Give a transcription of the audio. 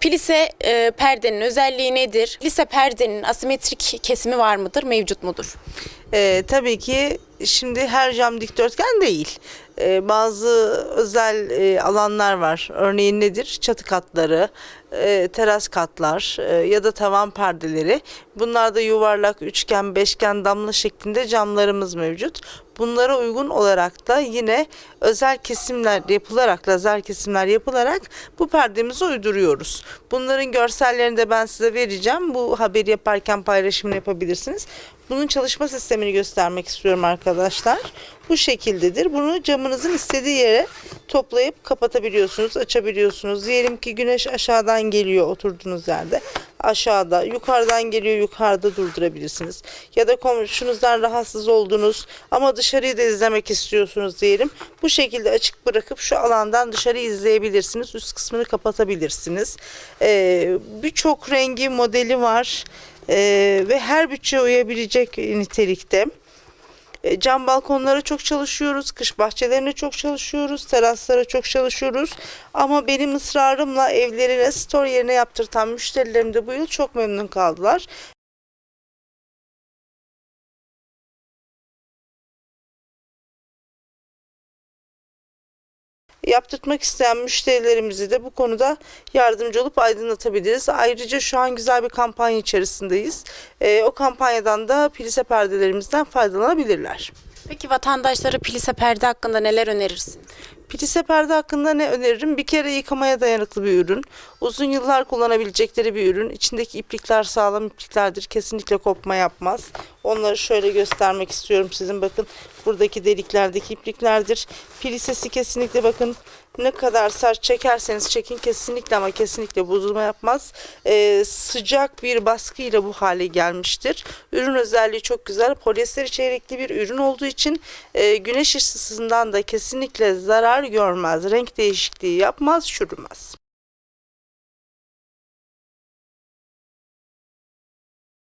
Plise e, perdenin özelliği nedir? Plise perdenin asimetrik kesimi var mıdır, mevcut mudur? Ee, tabii ki şimdi her cam dikdörtgen değil. Ee, bazı özel e, alanlar var. Örneğin nedir? Çatı katları, e, teras katlar e, ya da tavan perdeleri. Bunlarda yuvarlak, üçgen, beşgen, damla şeklinde camlarımız mevcut. Bunlara uygun olarak da yine özel kesimler yapılarak, lazer kesimler yapılarak bu perdemizi uyduruyoruz. Bunların görsellerini de ben size vereceğim. Bu haberi yaparken paylaşımını yapabilirsiniz. Bunun çalışma sistemini göstermek istiyorum arkadaşlar. Bu şekildedir. Bunu camınızın istediği yere toplayıp kapatabiliyorsunuz, açabiliyorsunuz. Diyelim ki güneş aşağıdan geliyor oturduğunuz yerde. Aşağıda, yukarıdan geliyor, yukarıda durdurabilirsiniz. Ya da komşunuzdan rahatsız oldunuz ama dışarıyı da izlemek istiyorsunuz diyelim. Bu şekilde açık bırakıp şu alandan dışarı izleyebilirsiniz. Üst kısmını kapatabilirsiniz. Ee, Birçok rengi, modeli var. Ee, ve her bütçeye uyabilecek nitelikte. E, Cam balkonlara çok çalışıyoruz, kış bahçelerine çok çalışıyoruz, teraslara çok çalışıyoruz. Ama benim ısrarımla evlerine store yerine yaptırtan müşterilerim de bu yıl çok memnun kaldılar. Yaptırtmak isteyen müşterilerimizi de bu konuda yardımcı olup aydınlatabiliriz. Ayrıca şu an güzel bir kampanya içerisindeyiz. E, o kampanyadan da plise perdelerimizden faydalanabilirler. Peki vatandaşlara plise perde hakkında neler önerirsin? Plise perde hakkında ne öneririm? Bir kere yıkamaya dayanıklı bir ürün. Uzun yıllar kullanabilecekleri bir ürün. İçindeki iplikler sağlam ipliklerdir. Kesinlikle kopma yapmaz. Onları şöyle göstermek istiyorum sizin. Bakın buradaki deliklerdeki ipliklerdir. Plisesi kesinlikle bakın ne kadar sert çekerseniz çekin kesinlikle ama kesinlikle bozulma yapmaz. Ee, sıcak bir baskıyla bu hale gelmiştir. Ürün özelliği çok güzel. Polyester içerikli bir ürün olduğu için e, güneş ısısından da kesinlikle zarar görmez. Renk değişikliği yapmaz, çürümez.